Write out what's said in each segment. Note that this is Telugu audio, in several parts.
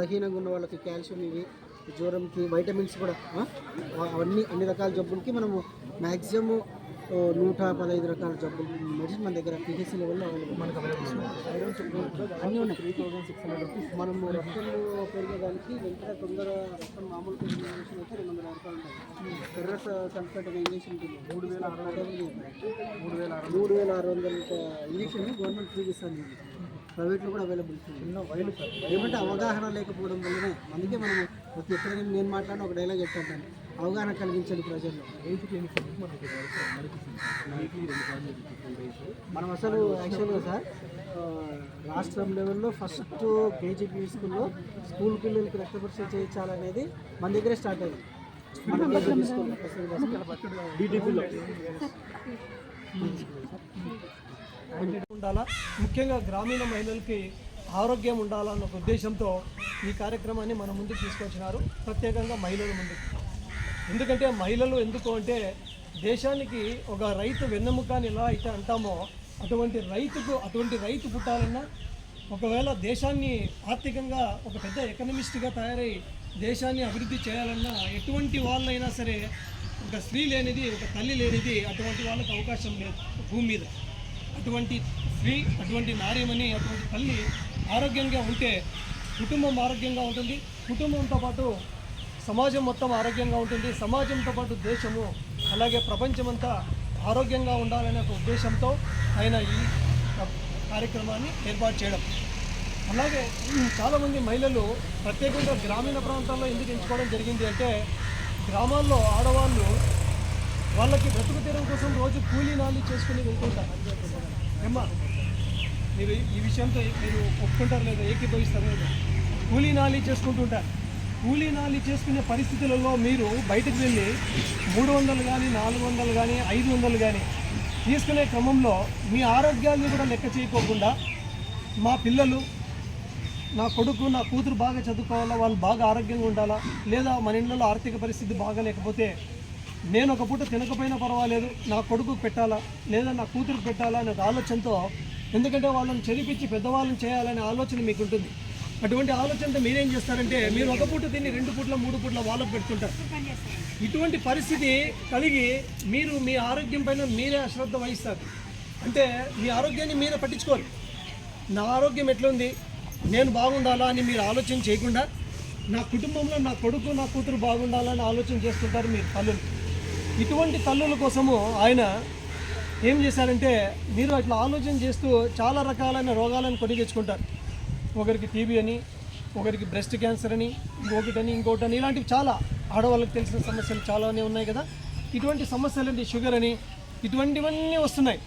బలహీనంగా ఉన్న వాళ్ళకి కాల్షియం ఇవి జ్వరంకి వైటమిన్స్ కూడా? అవన్నీ అన్ని రకాల జబ్బులకి మనము మ్యాక్సిమం నూట పదహైదు రకాల జబ్బులు మెడిసిన్ మన దగ్గర పిహెచ్సి లెవెల్లో అవైలబుల్. మనకు అవైలబుల్ అన్నీ ఉన్నాయి. Three thousand six hundred rupees. మనము రక్తం పెరిగేదానికి వెంటనే తొందర రక్తం మామూలు పెరిగే ఇంజక్షన్ అయితే రెండు వందల రూపాయలు ఉంటుంది ఫెర్రస్ సల్ఫేట్ అనే ఇంజక్షన్ ఉంటుంది. మూడు వేల ఆరు వందలు. మూడు వేల ఆరు మూడు వేల ఆరు వందల. ఇంజక్షన్ గవర్నమెంట్ ఫ్రీ ఇస్తుంది ప్రైవేట్లో కూడా అవైలబుల్ ఎన్నో వైలు సార్ ఏమంటే అవగాహన లేకపోవడం వల్లనే అందుకే మనం ప్రతి ఎక్కడైనా నేను మాట్లాడిన ఒక డైలాగ్ చెప్తాను. అవగాహన కలిగించండి ప్రజల్లో. మనం అసలు యాక్చువల్గా సార్ ఆ, రాష్ట్రం లెవెల్లో ఫస్ట్ కేజీపీ స్కూల్లో స్కూల్ పిల్లలకి రక్త పరీక్ష చేయించాలనేది మన దగ్గరే స్టార్ట్ అయింది. మన కేజీపీ స్కూల్ ఉండాలా? ముఖ్యంగా గ్రామీణ మహిళలకి ఆరోగ్యం ఉండాలన్న ఒక ఉద్దేశంతో ఈ కార్యక్రమాన్ని మన ముందుకు తీసుకొచ్చినారు. ప్రత్యేకంగా మహిళల ముందుకు. ఎందుకంటే మహిళలు ఎందుకు అంటే దేశానికి ఒక రైతు వెన్నెముకాన్ని ఎలా అయితే అంటామో అటువంటి రైతుకు అటువంటి రైతు పుట్టాలన్నా ఒకవేళ దేశాన్ని ఆర్థికంగా ఒక పెద్ద ఎకనమిస్ట్గా తయారై దేశాన్ని అభివృద్ధి చేయాలన్నా ఎటువంటి వాళ్ళైనా సరే ఒక స్త్రీ లేనిది ఒక తల్లి లేనిది అటువంటి వాళ్ళకి అవకాశం లేదు భూమి మీద. అటువంటి స్త్రీ అటువంటి నార్యమని అటువంటి తల్లి ఆరోగ్యంగా ఉంటే కుటుంబం ఆరోగ్యంగా ఉంటుంది. కుటుంబంతో పాటు సమాజం మొత్తం ఆరోగ్యంగా ఉంటుంది. సమాజంతో పాటు దేశము అలాగే ప్రపంచమంతా ఆరోగ్యంగా ఉండాలనే ఒక ఉద్దేశంతో ఆయన ఈ కార్యక్రమాన్ని ఏర్పాటు చేయడం. అలాగే చాలామంది మహిళలు ప్రత్యేకంగా గ్రామీణ ప్రాంతాల్లో ఎందుకు ఎంచుకోవడం జరిగింది అంటే గ్రామాల్లో ఆడవాళ్ళు వాళ్ళకి బ్రతుకు తీరం కోసం రోజు కూలీ నాళ్ళు చేసుకుని వెళ్తుంటారు. ఏమ్మా మీరు ఈ విషయంతో మీరు ఒప్పుకుంటారు లేదా ఏకీభవిస్తారు లేదా? కూలీ నాలి చేసుకుంటుంటారు. కూలీ నాలి చేసుకునే పరిస్థితులలో మీరు బయటకు వెళ్ళి మూడు వందలు కానీ నాలుగు వందలు కానీ ఐదు వందలు కానీ తీసుకునే క్రమంలో మీ ఆరోగ్యాన్ని కూడా లెక్క చేయకోకుండా మా పిల్లలు నా కొడుకు నా కూతురు బాగా చదువుకోవాలా వాళ్ళు బాగా ఆరోగ్యంగా ఉండాలా లేదా మన ఇళ్ళలో ఆర్థిక పరిస్థితి బాగా లేకపోతే నేను ఒక పూట తినకపోయినా పర్వాలేదు నా కొడుకు పెట్టాలా లేదా నా కూతురు పెట్టాలా అనే ఆలోచనతో ఎందుకంటే వాళ్ళని చదివించి పెద్దవాళ్ళని చేయాలనే ఆలోచన మీకు ఉంటుంది అటువంటి ఆలోచనతో మీరేం చేస్తారంటే మీరు ఒక పూట తిని రెండు పూట్ల మూడు పూట్ల వాళ్ళకు పెడుతుంటారు. ఇటువంటి పరిస్థితి కలిగి మీరు మీ ఆరోగ్యం పైన మీరే అశ్రద్ధ వహిస్తారు. అంటే మీ ఆరోగ్యాన్ని మీరే పట్టించుకోరు. నా ఆరోగ్యం ఎట్లుంది? నేను బాగుండాలా అని మీరు ఆలోచన చేయకుండా నా కుటుంబంలో నా కొడుకు నా కూతురు బాగుండాలని ఆలోచన చేస్తుంటారు మీరు తల్లులు ఇటువంటి తల్లుల కోసము ఆయన ఏం చేశారంటే మీరు అట్లా ఆలోచన చేస్తూ చాలా రకాలైన రోగాలను కొని తెచ్చుకుంటారు. ఒకరికి టీబీ అని ఒకరికి బ్రెస్ట్ క్యాన్సర్ అని ఇంకొకటని ఇంకొకటని ఇలాంటివి చాలా ఆడవాళ్ళకి తెలిసిన సమస్యలు చాలానే ఉన్నాయి కదా. ఇటువంటి సమస్యలండి షుగర్ అని ఇటువంటివన్నీ వస్తున్నాయి.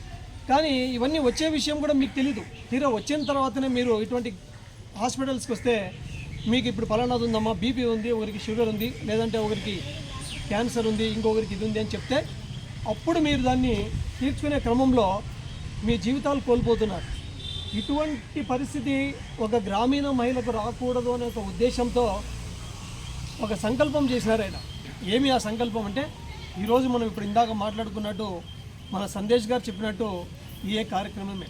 కానీ ఇవన్నీ వచ్చే విషయం కూడా మీకు తెలీదు. తీరా వచ్చిన తర్వాతనే మీరు ఇటువంటి హాస్పిటల్స్కి వస్తే మీకు ఇప్పుడు పలానాది ఉందమ్మా బీపీ ఉంది ఒకరికి షుగర్ ఉంది లేదంటే ఒకరికి క్యాన్సర్ ఉంది ఇంకొకరికి ఇది ఉంది అని చెప్తే అప్పుడు మీరు దాన్ని తీర్చుకునే క్రమంలో మీ జీవితాలు కోల్పోతున్నారు. ఇటువంటి పరిస్థితి ఒక గ్రామీణ మహిళకు రాకూడదు అనే ఒక ఉద్దేశంతో ఒక సంకల్పం చేశారు ఆయన. ఏమి ఆ సంకల్పం అంటే ఈరోజు మనం ఇప్పుడు ఇందాక మాట్లాడుకున్నట్టు మన సందేశ్ గారు చెప్పినట్టు ఈ ఏ కార్యక్రమమే.